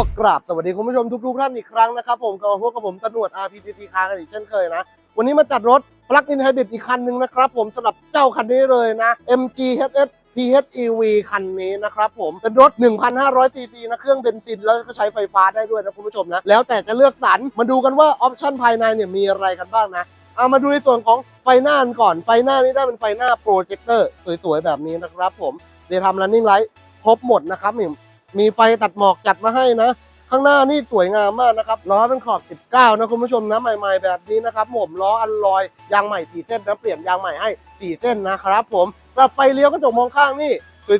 ก็กราบสวัสดีคุณผู้ชมทุกๆท่านอีกครั้งนะครับผมกับพวกกับผมตำรวจ RPTC คาร์กันอีกเช่นเคยนะ วันนี้มาจัดรถ Plug-in Hybrid อีกคันหนึ่งนะครับผมสำหรับเจ้าคันนี้เลยนะ MG HS PHEV คันนี้นะครับผมเป็นรถ 1,500 ซีซีนะเครื่องเบนซิน แล้วก็ใช้ไฟฟ้าได้ด้วยนะคุณผู้ชมนะ แล้วแต่จะเลือกสรรมาดูกันว่าออปชันภายในเนี่ยมีอะไรกันบ้างนะเอามาดูในส่วนของไฟหน้ากันก่อนไฟหน้านี่ได้เป็นไฟหน้าโปรเจคเตอร์สวยๆแบบนี้นะครับผมเดี๋ยวทำ running light ครบหมดนะครับ มีไฟตัดหมอกจัดมาให้นะ ข้างหน้านี่สวยงามมากนะครับล้อเป็นขอบ 19 นะคุณผู้ชมนะใหม่ๆแบบนี้นะครับผมล้ออันลอยยางใหม่4เส้นนะเปลี่ยนยางใหม่ให้ 4 เส้นนะครับผมกระไฟเลี้ยวกระจกมองข้างนี่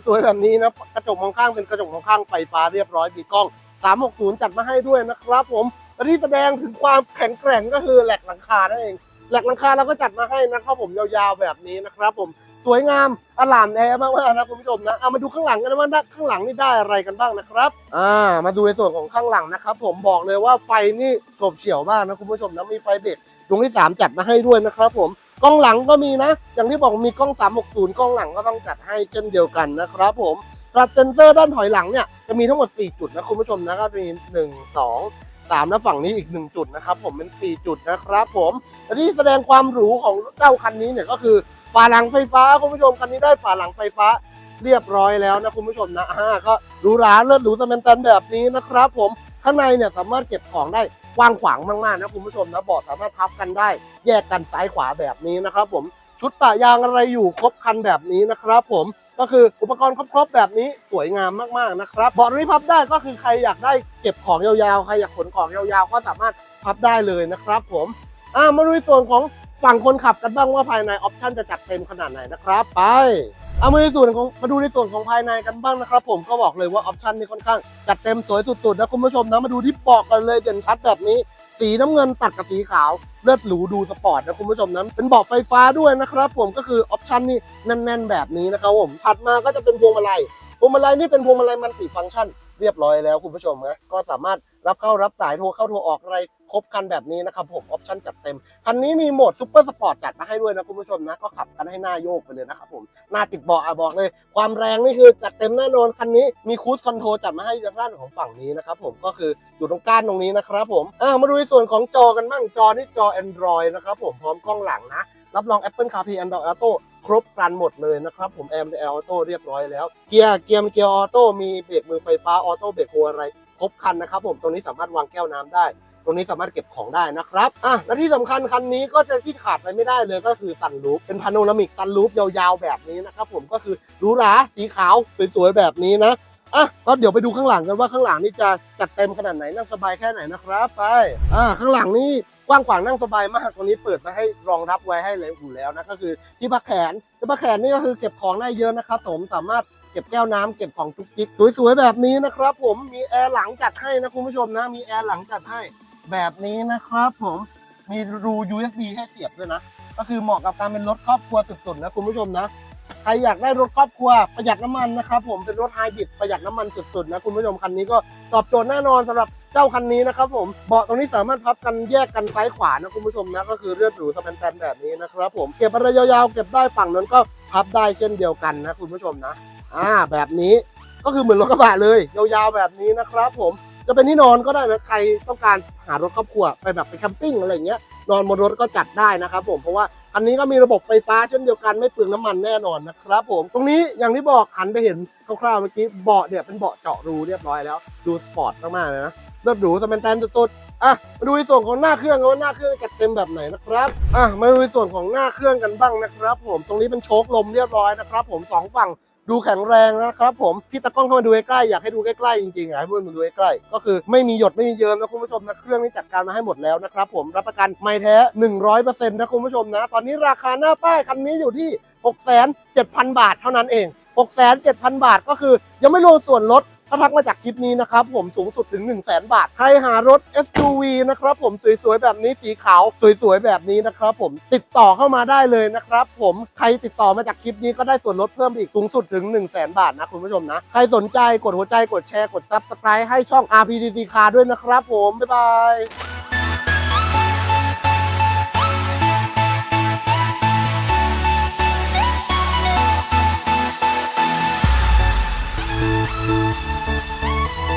สวยๆแบบนี้นะกระจกมองข้างเป็นกระจกมองข้างไฟฟ้าเรียบร้อยมีกล้อง 360 จัดมาให้ด้วยนะครับ ผมและที่แสดงถึงความแข็งแกร่งก็คือแหลกหลังคานั่นเอง แหลกหลังคาเราก็จัดมาให้นะครับผมยาวๆแบบนี้นะครับผมสวยงามอลามแท้มากๆนะคุณผู้ชมนะเอามาดูข้างหลังกันนะว่าข้างหลังนี่ได้อะไรกันบ้างนะครับอ่ามาดูในส่วนของข้างหลังนะครับ ผมบอกเลยว่าไฟนี่โฉบเฉี่ยวมากนะคุณผู้ชมนะมีไฟเบรกดวงที่ 3 จัดมาให้ด้วยนะครับผมกล้องหลังก็มีนะ อย่างที่บอกมีกล้อง 360 กล้องหลังก็ต้องจัดให้เช่นเดียวกันนะครับผมกระเซนเซอร์ด้านถอยหลังเนี่ยจะมีทั้งหมด 4 จุดนะคุณผู้ชมนะก็มี 1 2 3 แล้วฝั่งนี้อีก 1 จุดนะครับผมเป็น 4 จุดนะครับผมและที่แสดงความหรูของเจ้าคันนี้เนี่ยก็คือฝาหลังไฟฟ้าคุณผู้ชมคันนี้ได้ฝาหลังไฟฟ้าเรียบร้อยแล้วนะคุณผู้ชมนะอ่าก็หรูหรานเลิศหรูสแมนตันแบบนี้นะครับผมข้างในเนี่ยสามารถเก็บของได้กว้างขวางมากๆนะคุณผู้ชมนะเบาะสามารถพับกันได้ แยกกันซ้ายขวาแบบนี้นะครับผม ชุดปะยางอะไรอยู่ครบคันแบบนี้นะครับผมก็คืออุปกรณ์ครบๆแบบนี้สวยงามมากๆนะครับเบาะนี้พับได้ก็คือใครอยากได้เก็บของยาวๆใครอยากขนของยาวๆ ก็สามารถพับได้เลยนะครับผมอ่ามาดูในส่วนของฝั่งคนขับกันบ้างว่าภายในออปชั่นจะจัดเต็มขนาดไหนนะครับไปเอามาในส่วนของมาดูในส่วนของภายในกันบ้างนะครับ ผมก็บอกเลยว่าออปชั่นนี่ค่อนข้างจัดเต็มสวยสุดๆนะคุณผู้ชมนะมาดูที่เบาะกันเลยเด่นชัดแบบนี้ สีน้ำเงินตัดกับสีขาวเลือดหรูดูสปอร์ตนะคุณผู้ชมนะเป็นเบาะไฟฟ้าด้วยนะครับผมก็คือออปชันนี่แน่นๆแบบนี้นะครับผมถัดมาก็จะเป็นพวงมาลัยพวงมาลัยนี่เป็นพวงมาลัยมันติฟังก์ชัน เรียบร้อยแล้วคุณผู้ชมนะก็สามารถรับเข้ารับสายโทรเข้าโทรออกอะไรครบคันแบบนี้นะครับผมออปชันจัดเต็ม คันนี้มีโหมดซูเปอร์สปอร์ตจัดมาให้ด้วยนะคุณผู้ชมนะ ก็ขับกันให้หน้าโยกไปเลยนะครับผมหน้าติดเบาะอะบอกเลย ความแรงนี่คือจัดเต็มแน่นอน คันนี้มีคู e คอนโทรจัดมาให้ทางด้านของฝั่งนี้นะครับผมก็คืออยู่ตรงก้านตรงนี้นะครับผมอ่ามาดูในส่วนของจอกันบ้างจอนี่จอ Android นะครับผมพร้อมกล้องหลังนะรับรอง Apple CarPlay Android Auto ครบครันหมดเลยนะครับ ผม AirPlay Auto เรียบร้อยแล้ว เกียร์เกียร์เกียร์ออโต้มีเบรกมือไฟฟ้าออโต้เบรกโฮอะไรครบคันนะครับ ผมตรงนี้สามารถวางแก้วน้ำได้ ตรงนี้สามารถเก็บของได้นะครับอะและที่สำคัญคันนี้ก็จะที่ขาดไปไม่ได้เลยก็คือซันรูฟเป็นพาโนรามิกซันรูฟยาวๆ แบบนี้นะครับ ผมก็คือหรูหราสีขาวสวยๆแบบนี้นะอะก็เดี๋ยวไปดูข้างหลังกันว่าข้างหลังนี่จะจัดเต็มขนาดไหนนั่งสบายแค่ไหนนะครับ ไปอะข้างหลังนี่ กว้างขวางนั่งสบายมากตรงนี้เปิดมาให้รองรับไว้ให้เลยอยู่แล้วนะก็คือที่พักแขนที่พักแขนนี่ก็คือเก็บของได้เยอะนะครับผมสามารถเก็บแก้วน้ำเก็บของทุกจิกสวยๆแบบนี้นะครับผมมีแอร์หลังจัดให้นะคุณผู้ชมนะมีแอร์หลังจัดให้แบบนี้นะครับผมมีรู USB ให้เสียบด้วยนะ ก็คือเหมาะกับการเป็นรถครอบครัวสุดๆนะคุณผู้ชมนะใครอยากได้รถครอบครัวประหยัดน้ำมันนะครับผมเป็นรถไฮบริดประหยัดน้ำมันสุดๆนะคุณผู้ชมคันนี้ก็ตอบโจทย์แน่นอนสำหรับ เจ้าคันนี้นะครับผมเบาะตรงนี้สามารถพับกันแยกกันซ้ายขวานะคุณผู้ชมนะก็คือเลือดหรูสแปนแตนแบบนี้นะครับผมเก็บอะไรยาวๆเก็บได้ฝั่งนั้นก็พับได้เช่นเดียวกันนะคุณผู้ชมนะอ่าแบบนี้ก็คือเหมือนรถกระบะเลยยาวๆแบบนี้นะครับผมจะเป็นที่นอนก็ได้นะใครต้องการหารถครอบครัวไปแบบไปแคมปิ้งอะไรอย่างเงี้ยนอนบนรถก็จัดได้นะครับผมเพราะว่าคันนี้ก็มีระบบไฟฟ้าเช่นเดียวกันไม่เปลืองน้ำมันแน่นอนนะครับผมตรงนี้อย่างที่บอกหันไปเห็นคร่าวๆเมื่อกี้เบาะเนี่ยเป็นเบาะเจาะรูเรียบร้อยแล้ว ดูสปอร์ตมากๆเลยนะ รถหรูสแมนแตนสุดๆอะมาดูในส่วนของหน้าเครื่องกันว่าหน้าเครื่องจัดเต็มแบบไหนนะครับอะมาดูในส่วนของหน้าเครื่องกันบ้างนะครับ ผมตรงนี้เป็นโชคลมเรียบร้อยนะครับ ผมสองฝั่งดูแข็งแรงนะครับผมพี่ตะกล้องเข้ามาดูใกล้ๆอยากให้ดูใกล้ๆจริงๆอยากให้เพื่อนมาดูใกล้ๆก็คือไม่มีหยดไม่มีเยิ้มนะคุณผู้ชมนะเครื่องนี้จัดการมาให้หมดแล้วนะครับผมรับประกันไม่แท้ 100%นะคุณผู้ชมนะ ตอนนี้ราคาหน้าป้ายคันนี้อยู่ที่ 6,700บาทเท่านั้นเอง 6,700 บาทก็คือ ยังไม่รวมส่วนลด ถ้าทักมาจากคลิปนี้นะครับผมสูงสุดถึง 1 0 0 0 0แบาท ใครหารถ SUV นะครับผมสวยๆ แบบนี้สีขาว สวยๆ แบบนี้นะครับผมติดต่อเข้ามาได้เลยนะครับผมใครติดต่อมาจากคลิปนี้ก็ได้ส่วนลดเพิ่มอีกสูงสุดถึง 1 0 0 0 0แบาทนะคุณผู้ชมนะ ใครสนใจกดหัวใจกดแชร์กด Subscribe ให้ช่อง RPTC Car ด้วยนะครับผมบ๊ายบาย